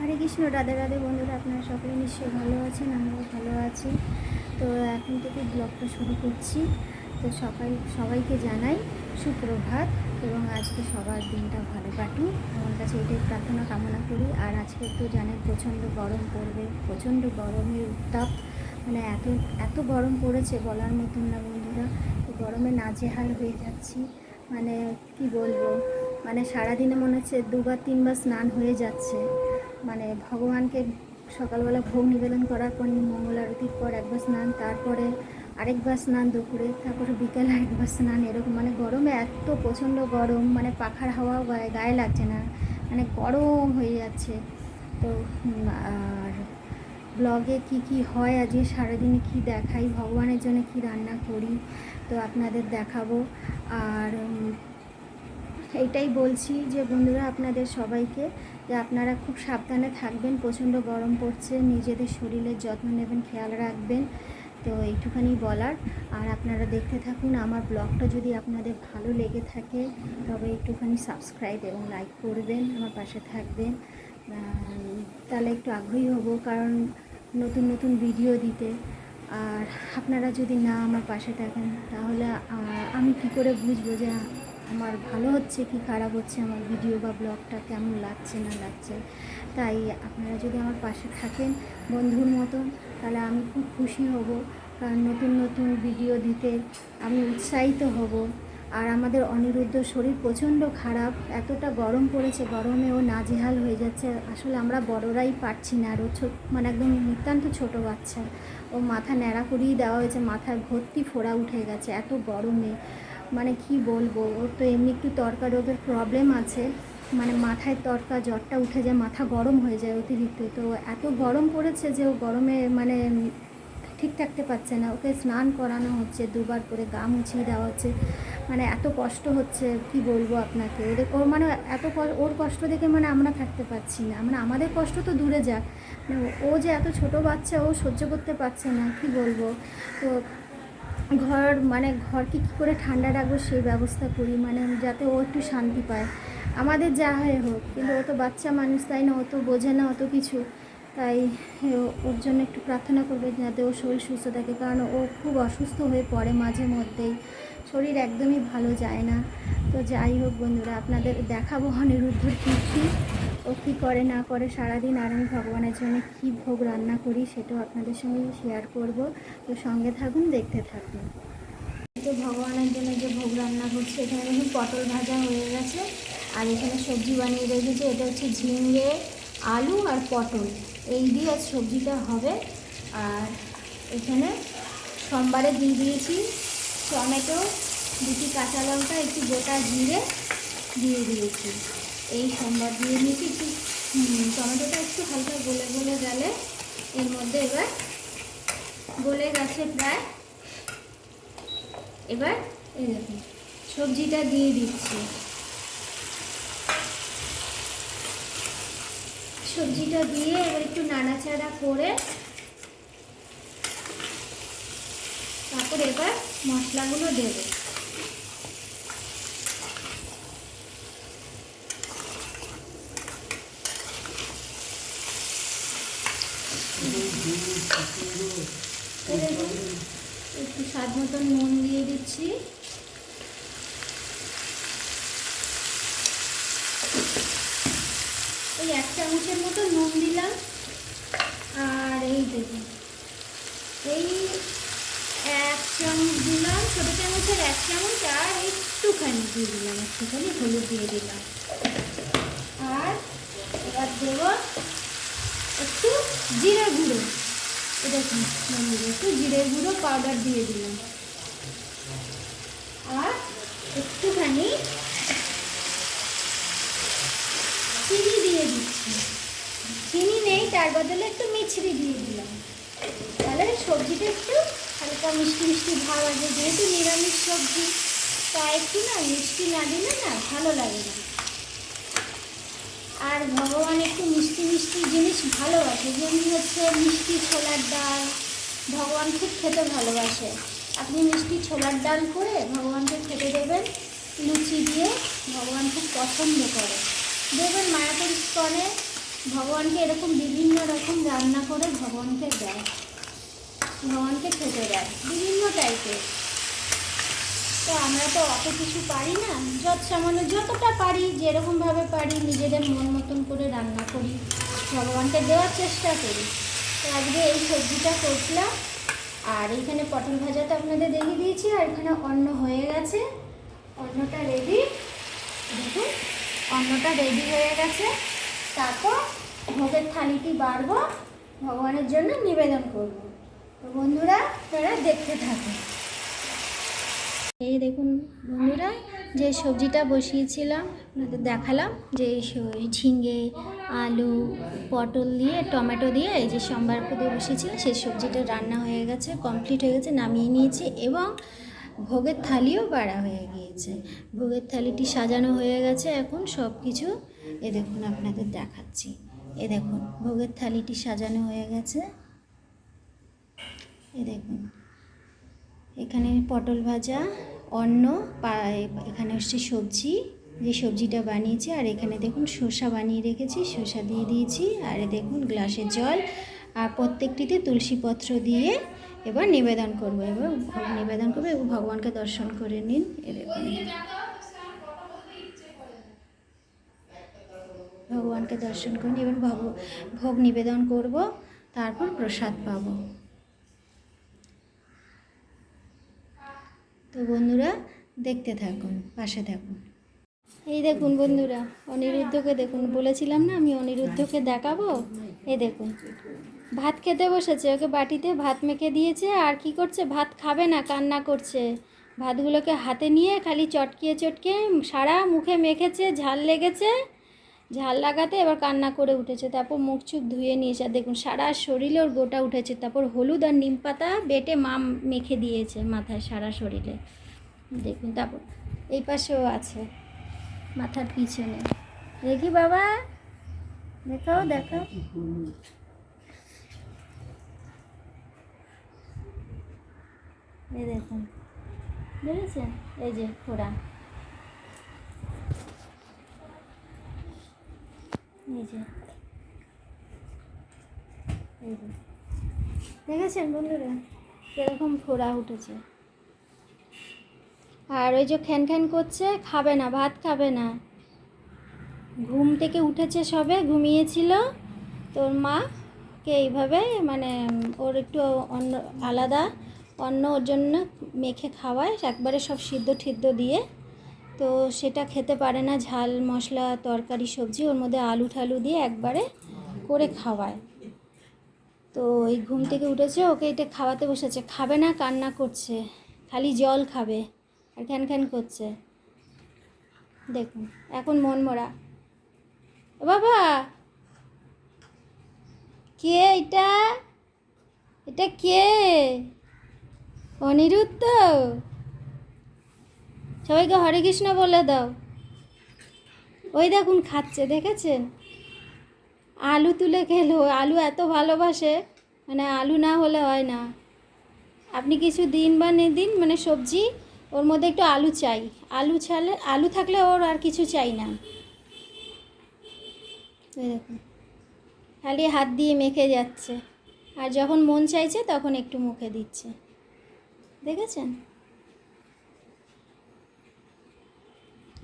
হরে কৃষ্ণ, রাধে রাধে বন্ধুরা, আপনারা সকলে নিশ্চয়ই ভালো আছেন আমরাও ভালো আছি। তো এখন থেকে ব্লগটা শুরু করছি। তো সবাই, সবাইকে জানাই সুপ্রভাত এবং আজকে সবার দিনটা ভালো কাটুক। আমার কাছে এটাই প্রার্থনা কামনা করি। আর আজকে তো জানেন প্রচণ্ড গরম পড়বে, প্রচণ্ড গরমের উত্তাপ। মানে এত এত গরম পড়েছে বলার মতন না বন্ধুরা। তো গরমে নাজেহাল হয়ে যাচ্ছি। মানে কি বলব? মানে সারাদিনে মনে হচ্ছে দুবার তিনবার স্নান হয়ে যাচ্ছে। মানে ভগবানকে সকালবেলা ভোগ নিবেদন করার পর মঙ্গল আরতির পর একবার স্নান, তারপরে আরেকবার স্নান দুপুরে, তারপরে বিকেলে আরেকবার স্নান, এরকম মানে গরমে এত প্রচণ্ড গরম মানে পাখার হাওয়াও গায়ে গায়ে লাগছে না মানে গরম হয়ে যাচ্ছে। তো আর ব্লগে কি কি হয় আজকে? সারাদিনে কি দেখাই? ভগবানের জন্য কি রান্না করি? তো আপনাদের দেখাবো। আর এইটাই বলছি যে বন্ধুরা আপনাদের সবাইকে যে আপনারা খুব সাবধানে থাকবেন, প্রচণ্ড গরম পড়ছে, নিজেদের শরীরের যত্ন নেবেন, খেয়াল রাখবেন। তো এইটুখানি বলার। আর আপনারা দেখতে থাকুন, আমার ব্লগটা যদি আপনাদের ভালো লেগে থাকে, তবে একটুখানি সাবস্ক্রাইব এবং লাইক করবেন, আমার পাশে থাকবেন। তাহলে একটু আগ্রহী হব, কারণ নতুন নতুন ভিডিও দিতে। আর আপনারা যদি না আমার পাশে থাকেন, তাহলে আমি কি করে বুঝব যে আমার ভালো হচ্ছে কি খারাপ হচ্ছে, আমার ভিডিও বা ব্লগটা কেমন লাগছে, না লাগছে? তাই আপনারা যদি আমার পাশে থাকেন বন্ধুর মতন তাহলে আমি খুব খুশি হব। কারণ নতুন নতুন ভিডিও দিতে আমি উৎসাহিত হব। আর আমাদের অনিরুদ্ধ শরীর প্রচণ্ড খারাপ, এতটা গরম পড়েছে গরমে ও নাজেহাল হয়ে যাচ্ছে। আসলে আমরা বড়রাই পারছি না, আর ও মানে একদম নিতান্ত ছোট বাচ্চা। ও মাথা ন্যাড়া করিয়ে দেওয়া হয়েছে মাথায় ভর্তি ফোড়া উঠে গেছে, এত গরমে। মানে কি বলব, ওর তো এমনি একটু তর্কা রোগের প্রবলেম আছে। মানে মাথায় তর্কা, জ্বরটা উঠে যায়, মাথা গরম হয়ে যায় অতিরিক্ত। তো এত গরম পড়েছে যে ও গরমে মানে ঠিক থাকতে পারছে না। ওকে স্নান করানো হচ্ছে, দুবার করে গা মুছিয়ে দেওয়া হচ্ছে। মানে এত কষ্ট হচ্ছে, কি বলব আপনাকে? ওদের ওর মানে এত ওর কষ্ট দেখে মানে আমরা থাকতে পারছি না। মানে আমাদের কষ্ট তো দূরে যাক। মানে ও যে এত ছোট বাচ্চা, ও সহ্য করতে পারছে না, কি বলব? তো ঘর মানে ঘরকে কী করে ঠান্ডা রাখব সেই ব্যবস্থা করি মানে যাতে ও একটু শান্তি পায়। আমাদের যা হয় হোক, কিন্তু ও তো বাচ্চা মানুষ, তাই না? ও তো বোঝে না অত কিছু। তাই ওর জন্য একটু প্রার্থনা করবে যাতে ও শরীর সুস্থ থাকে, কারণ ও খুব অসুস্থ হয়ে পড়ে মাঝে মধ্যেই। শরীর একদমই ভালো যায় না। তো যাই হোক বন্ধুরা, আপনাদের দেখাবো অনিরুদ্ধর কীর্তি। ও কী করে, না করে, সারাদিন আর আমি ভগবানের জন্য কী ভোগ রান্না করি সেটাও আপনাদের সঙ্গে শেয়ার করব। তো সঙ্গে থাকুন, দেখতে থাকুন। তো ভগবানের জন্য যে ভোগ রান্না করছি, এখানে দেখুন পটল ভাজা হয়ে গেছে। আর এখানে সবজি বানিয়ে রেখেছি, এটা হচ্ছে ঝিঙে, আলু আর পটল। এই দিয়ে আজ সবজিটা হবে। আর এখানে সোমবারে দিয়ে দিয়েছি টমেটো, দুটি কাঁচা লঙ্কা, একটু গোটা জিরে দিয়ে দিয়েছি। এই সোমবার দিয়ে দিয়েছি একটু টমেটোটা একটু হালকা গলে গলে গেলে এর মধ্যে এবার গলে গেছে প্রায়। এবার এই দেখুন, সবজিটা দিয়ে দিচ্ছি। সবজিটা দিয়ে এবার একটু নাড়াচাড়া করে তারপর এবার মশলাগুলো দেবো এই দেখুন, একটু স্বাদ মতন নুন দিয়ে দিচ্ছি। এই এক চামচের মতো নুন দিলাম। আর এই দেখুন, এই এক চামচ দিলাম, ছোটো চামচের এক চামচ, আর একটুখানি দিয়ে দিলাম, একটুখানি হলুদ দিয়ে দিলাম। আর এবার দেবো একটু জিরে গুঁড়ো। এ দেখুন একটু জিরে গুঁড়ো পাউডার দিয়ে দিলাম আর একটুখানি চিনি দিয়ে দিচ্ছি। চিনি নেই, তার বদলে একটু মিছরি দিয়ে দিলাম। তাহলে সবজিটা একটু হালকা মিষ্টি মিষ্টি ভাব আছে যেহেতু নিরামিষ সবজি, তা একটু না মিষ্টি না দিলে না ভালো লাগে না। আর ভগবান একটু মিষ্টি মিষ্টি জিনিস ভালোবাসে, যেমনি হচ্ছে মিষ্টি ছোলার ডাল, ভগবান খুব খেতে ভালোবাসে। আপনি মিষ্টি ছোলার ডাল করে ভগবানকে খেতে দেবেন। লুচি দিয়ে ভগবান খুব পছন্দ করে। দেবেন মায়াপুর স্তনে ভগবানকে এরকম বিভিন্ন রকম রান্না করে ভগবানকে দেয়। ভগবানকে খেতে দেয়, বিভিন্ন টাইপের তো আমরা তো অত কিছু পারি না, যত সামান্য যতটা পারি যেরকমভাবে পারি, নিজেদের মন মতন করে রান্না করি, ভগবানকে দেওয়ার চেষ্টা করি। তো আজকে এই সবজিটা করছিলাম আর এইখানে পটল ভাজা তো আপনাদের দেখিয়ে দিয়েছি, আর এখানে অন্ন হয়ে গেছে। অন্নটা রেডি দেখুন, অন্নটা রেডি হয়ে গেছে। তারপর ভোগের থালিটি বাড়বো, ভগবানের জন্য নিবেদন করব। তো বন্ধুরা, তারা দেখতে থাকে এই দেখুন বন্ধুরা, যে সবজিটা বসিয়েছিলাম, আপনাদের দেখালাম, যে ঝিঙে, আলু, পটল দিয়ে, টমেটো দিয়ে, এই যে সম্বার দিয়ে বসিয়েছিলাম, সেই সবজিটা রান্না হয়ে গেছে কমপ্লিট হয়ে গেছে, নামিয়ে নিয়েছি এবং ভোগের থালিও বাড়া হয়ে গিয়েছে। ভোগের থালিটি সাজানো হয়ে গেছে, এখন সব কিছু এ দেখুন আপনাদের দেখাচ্ছি। এ দেখুন, ভোগের থালিটি সাজানো হয়ে গেছে। এ দেখুন, এখানে পটল ভাজা, অন্ন এখানে হচ্ছে সবজি, যে সবজিটা বানিয়েছি, আর এখানে দেখুন শসা বানিয়ে রেখেছি, শসা দিয়ে দিয়েছি, আর দেখুন গ্লাসে জল আর প্রত্যেকটিতে তুলসী পত্র দিয়ে এবার নিবেদন করব। এবার নিবেদন করব এবং ভগবানকে দর্শন করে নিন এ দেখুন ভগবানকে দর্শন করে নিন, এবার ভগ ভোগ নিবেদন করব তারপর প্রসাদ পাব। তো বন্ধুরা দেখতে থাকুন পাশে থাকুন। এই দেখুন বন্ধুরা অনিরুদ্ধকে দেখুন। বলেছিলাম না আমি অনিরুদ্ধকে দেখাবো? এই দেখুন। ভাত খেতে বসেছে, ওকে বাটিতে ভাত মেখে দিয়েছে, আর কি করছে? ভাত খাবে না, কান্না করছে। ভাতগুলোকে হাতে নিয়ে খালি চটকিয়ে চটকে সারা মুখে মেখেছে, ঝাল লেগেছে। ঝাল লাগাতে এবার কান্না করে উঠেছে। তারপর মুখ চুখ ধুয়ে নিয়েছে আর দেখুন, সারা শরীরে ওর গোটা উঠেছে। তারপর হলুদ আর নিম পাতা বেটে মা মেখে দিয়েছে মাথায় সারা শরীরে। দেখুন, তারপর এই পাশেও আছে মাথার পিছনে। দেখি বাবা, দেখাও দেখাও। এই দেখুন। দেখেছেন? এই যে ফোড়া। এই যে। এই যে। দেখেছেন বন্ধুরা? কীরকম ফোড়া উঠেছে। আর ওই যে খ্যান খ্যান করছে, খাবে না, ভাত খাবে না। ঘুম থেকে উঠেছে সবে, ঘুমিয়েছিল। তোর মা কে এইভাবে মানে ওর একটু অন্য, আলাদা। অন্য ওর জন্য মেখে খাওয়ায়, একবারে সব সিদ্ধ ঠিদ্ধ দিয়ে। তো সেটা খেতে পারে না, ঝাল, মশলা, তরকারি, সবজি, ওর মধ্যে আলু ঠালু দিয়ে একবারে করে খাওয়ায়। তো এই ঘুম থেকে উঠেছে, ওকে এটা খাওয়াতে বসেছে। খাবে না, কান্না করছে। খালি জল খাবে আর খ্যান খ্যান করছে। দেখুন, এখন মন মরা। বাবা! কে এটা? এটা কে? অনিরুদ্ধ। সবাইকে হরে কৃষ্ণ বলে দাও। ওই দেখুন খাচ্ছে, দেখেছেন? আলু তুলে খেলো, আলু এত ভালোবাসে মানে আলু না হলে হয় না। আপনি কিছু দিন বা নে দিন মানে সবজি, ওর মধ্যে একটু আলু চাই। আলু ছালে, আলু থাকলে ওর আর কিছু চাই না। দেখুন, খালি হাত দিয়ে মেখে যাচ্ছে। আর যখন মন চাইছে, তখন একটু মুখে দিচ্ছে। দেখেছেন?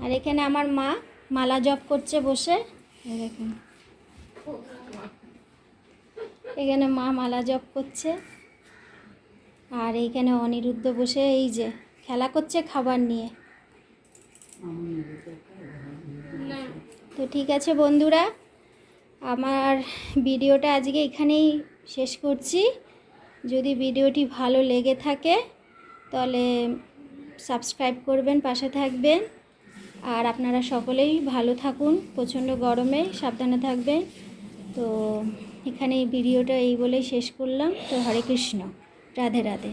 আর এখানে আমার মা মালা জপ করছে বসে। দেখুন। এখানে মা মালা জপ করছে। আর এইখানে অনিরুদ্ধ বসে এই যে খেলা করছে খাবার নিয়ে। তো ঠিক আছে বন্ধুরা, আমার ভিডিওটা আজকে এখানেই শেষ করছি। যদি ভিডিওটি ভালো লেগে থাকে তাহলে সাবস্ক্রাইব করবেন, পাশে থাকবেন। আর আপনারা সকলেই ভালো থাকুন, প্রচণ্ড গরমে সাবধানে থাকবেন। তো এখানে এই ভিডিওটা এই বলেই শেষ করলাম। তো হরে কৃষ্ণ, রাধে রাধে।